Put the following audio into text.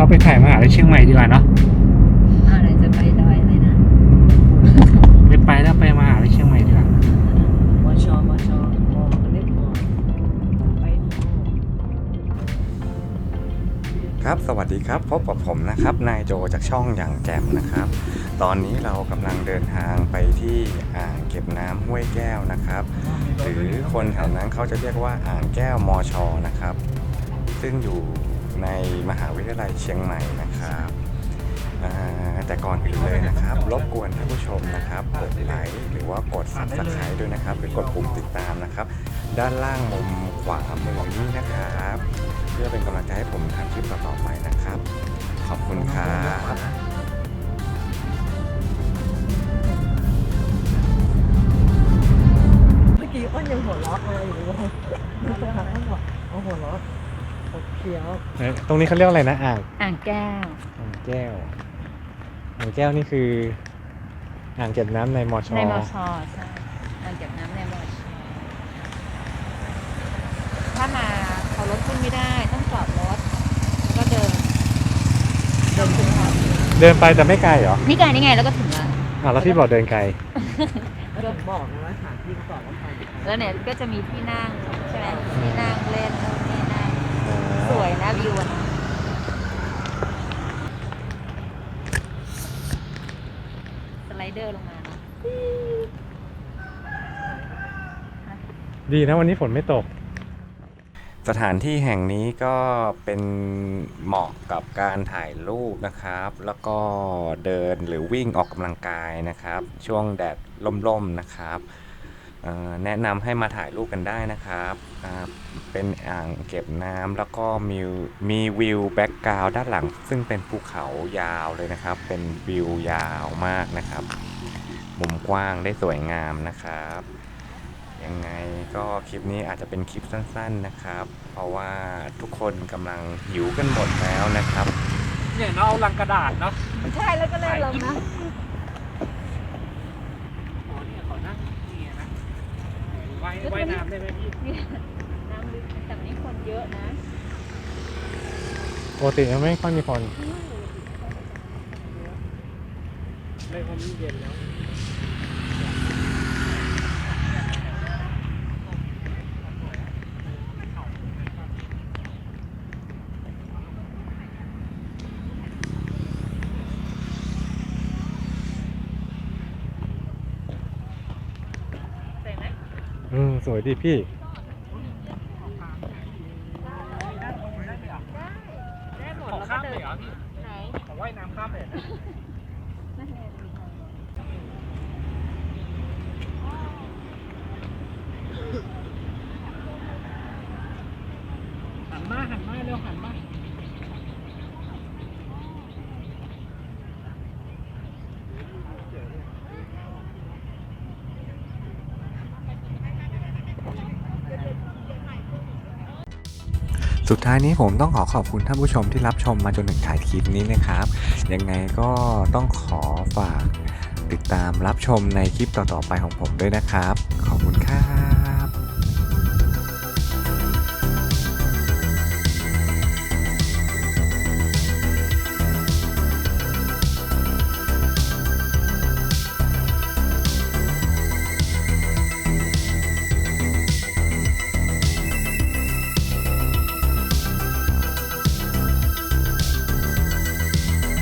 เขาไปถ่ายมหาลัยเชียงใหม่ดีกว่าเนาะอะไรจะไปดอยอะไนะไม่ไปแล้วไปมาหาลัยเชียงใหม่ดีกว่ามอชอมอชอมอเล็กมอไปครับสวัสดีครับพบกับผมนะครับนายโจจากช่องอย่างแจ่มนะครับ ตอนนี้เรากำลังเดินทางไปที่อ่างเก็บน้ำห้วยแก้วนะครับ หรือคนแถวนั้นเขาจะเรียกว่าอ่างแก้วมอชอนะครับ ซึ่งอยู่ ในมหาวิทยาลัยเชียงใหม่นะครับแต่ก่อนอื่นเลยนะครับ รบกวนท่านผู้ชมนะครับกดไลค์หรือว่ากด subscribe ด้วยนะครับ หรือกดปุ่มติดตามนะครับ ด้านล่างมุมขวามือนี้นะครับ เพื่อเป็นกำลังใจให้ผมทำคลิปต่อไปนะครับ ขอบคุณครับเมื่อกี้อ้นยังหัวเราะอะไรอยู่เลยอ้นบอกเอาหัวเราะ ขบเคี้ยวตรงนี้เขาเรียกอะไรนะอ่างอ่างแก้ว อ่างแก้วอ่างแก้วนี่คืออ่างเก็บน้ำในมอชอในมอชอใช่อ่างเก็บน้ำในมอชอถ้ามาเขารถขึ้นไม่ได้ต้องจอดรถแล้วก็เดิน เดินขึ้นเขาเดินไปแต่ไม่ไกลเหรอนี่ไงนี่ไงแล้วก็ถึงแล้วอ่าวแล้วพี่บอกเดินไกลแล้วผมบอกนะว่าหาที่ก่อนว่าไปแล้วเนี่ยก็จะมีที่นั่งใช่ไหมที่นั่งเล่นนู่นนี่นั่นส วยนะวิวอะสไลเดอร์ลงมาเนอะดีนะวันนี้ฝนไม่ตก สถานที่แห่งนี้ก็เป็นเหมาะกับการถ่ายรูปนะครับ แล้วก็เดินหรือวิ่งออกกำลังกายนะครับ ช่วงแดดล่มๆนะครับเอ่อ แนะนำให้มาถ่ายรูปกันได้นะครับอ่าเป็นอ่างเก็บน้ำแล้วก็มีมีวิวแบ็กกราวด์ด้านหลัง ซึ่งเป็นภูเขายาวเลยนะครับ เป็นวิวยาวมากนะครับ มุมกว้างได้สวยงามนะครับ ยังไงก็คลิปนี้อาจจะเป็นคลิปสั้น ๆนะครับ เพราะว่าทุกคนกำลังหิวกันหมดแล้วนะครับ เนี่ยเราเอาลังกระดาษเนาะ ใช่แล้วก็เล่นลงนะ อ๋อเนี่ยขอนั่งเนี่ยนะ ว่ายว่ายน้ำได้ไหมพี่น้ำลึกแต่วันนี้คนเยอะนะปกติไม่ค่อยมีคน ไม่ค่อยมีเย็นแล้ว สวยไหม อืม สวยดีพี่ ได้หมดขอแล้วก็ข้ามเดิเลยนเหรอพี่ไหนขอว่ายน้ำข้ามเลย นั่นไง หันมาหันมาเร็วหันมา สุดท้ายนี้ผมต้องขอขอบคุณท่านผู้ชมที่รับชมมาจนถึงถ่ายคลิปนี้นะครับ ยังไงก็ต้องขอฝากติดตามรับชมในคลิปต่อๆไปของผมด้วยนะครับ ขอบคุณครับ